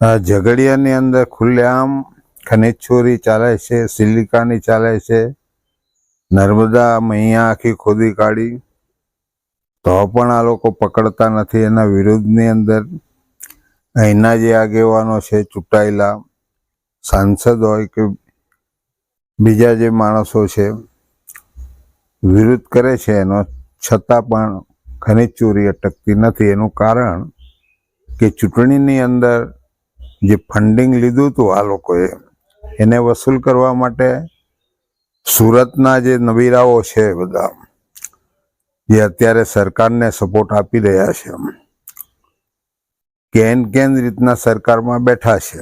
આ ઝઘડિયાની અંદર ખુલ્લેઆમ ખનીજ ચોરી ચાલે છે, સિલિકાની ચાલે છે. નર્મદા મૈયા આખી ખોદી કાઢી. તો પણ આ લોકો પકડતા નથી. એના વિરુદ્ધની અંદર અહીંના જે આગેવાનો છે ચૂંટાયેલા, સાંસદ હોય કે બીજા જે માણસો છે વિરોધ કરે છે એનો. છતાં પણ ખનીજ ચોરી અટકતી નથી. એનું કારણ કે ચૂંટણીની અંદર જે ફંડિંગ લીધું હતું આ લોકોએ, એને વસૂલ કરવા માટે સુરતના જે નવીરાઓ છે બધા જે અત્યારે સરકારને સપોર્ટ આપી રહ્યા છે. કેન કેન રીતના સરકારમાં બેઠા છે.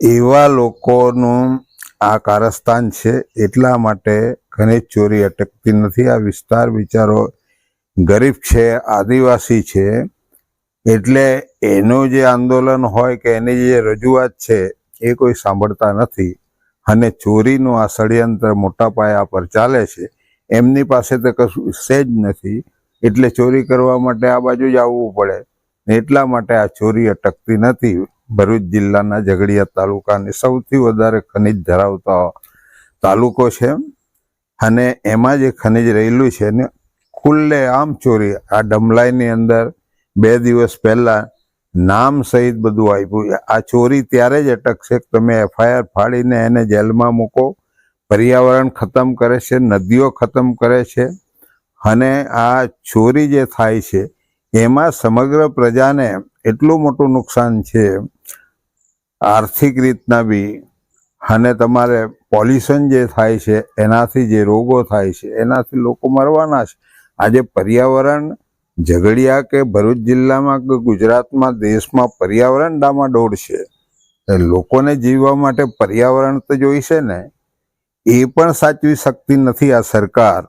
એવા લોકોનું આ કારસ્તાન છે એટલા માટે ઘણી ચોરી અટકતી નથી. આ વિસ્તાર વિચારો ગરીબ છે, આદિવાસી છે એટલે એનું જે આંદોલન હોય કે એની જે રજૂઆત છે, એ કોઈ સાંભળતા નથી. અને ચોરીનું આ ષડયંત્ર મોટા પાયા પર ચાલે છે, એમની પાસે તો કશું છે જ નથી. એટલે ચોરી કરવા માટે આ બાજુ જ આવવું પડે. એટલા માટે આ ચોરી અટકતી નથી. ભરૂચ જિલ્લાના ઝઘડિયા તાલુકાની સૌથી વધારે ખનિજ ધરાવતા તાલુકો છે. અને એમાં જે ખનિજ રહેલું છે ને ખુલ્લે આમ ચોરી. આ ડમલાઈની અંદર બે દિવસ પહેલા નામ સહિત બધું આપ્યું. આ ચોરી ત્યારે જ અટકશે તમે એફઆઈઆર ફાડીને એને જેલમાં મૂકો. પર્યાવરણ ખતમ કરે છે, નદીઓ ખતમ કરે છે અને આ ચોરી જે થાય છે, એમાં સમગ્ર પ્રજાને એટલું મોટું નુકસાન છે, આર્થિક રીતના બી અને તમારે પોલ્યુશન જે થાય છે, એનાથી જે રોગો થાય છે, એનાથી લોકો મરવાના છે. આજે પર્યાવરણ ઝઘડિયા કે ભરૂચ જિલ્લામાં કે ગુજરાતમાં દેશમાં પર્યાવરણ ડામાડોળ છે. લોકોને જીવવા માટે પર્યાવરણ તો જોઈશે ને, એ પણ સાચવી શકતી નથી આ સરકાર.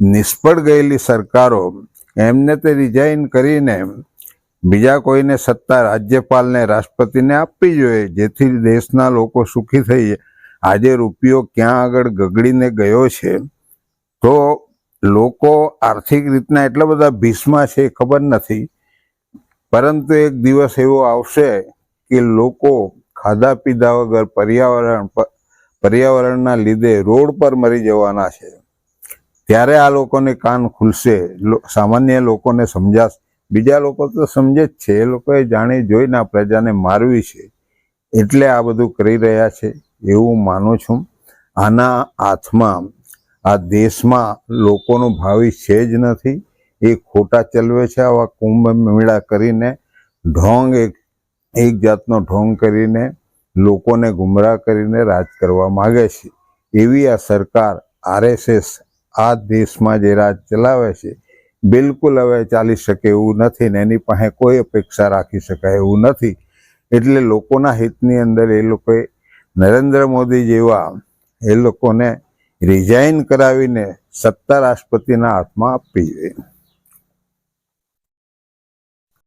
નિષ્ફળ ગયેલી સરકારો એમને તે રિઝાઇન કરીને બીજા કોઈને સત્તા રાજ્યપાલને, રાષ્ટ્રપતિને આપવી જોઈએ, જેથી દેશના લોકો સુખી થઈ આજે રૂપિયો ક્યાં આગળ ગગડીને ગયો છે, તો લોકો આર્થિક રીતના એટલા બધા ભીસમાં છે ખબર નથી. પરંતુ એક દિવસ એવો આવશે કે લોકો ખાધા પીધા વગર પર્યાવરણ પર્યાવરણના લીધે રોડ પર મરી જવાના છે. ત્યારે આ લોકોને કાન ખુલશે. સામાન્ય લોકોને સમજાશે. બીજા લોકો તો સમજે જ છે. એ લોકોએ જાણી જોઈને આ પ્રજાને મારવી છે. એટલે આ બધું કરી રહ્યા છે. એવું માનું છું. આના હાથમાં આ દેશમાં લોકોનું ભાવિ છે જ નથી. એ ખોટા ચલવે છે. આવા કુંભ મેળા કરીને, ઢોંગ એક એક જાતનો ઢોંગ કરીને લોકોને ગુમરાહ કરીને રાજ કરવા માગે છે. એવી આ સરકાર આરએસએસ આ દેશમાં જે રાજ ચલાવે છે, બિલકુલ હવે ચાલી શકે એવું નથી ને એની પાસે કોઈ અપેક્ષા રાખી શકાય એવું નથી. એટલે લોકોના હિતની અંદર એ લોકોએ નરેન્દ્ર મોદી જેવા એ લોકોને રિઝાઇન કરાવીને સત્તા રાષ્ટ્રપતિના હાથમાં આપવી જોઈએ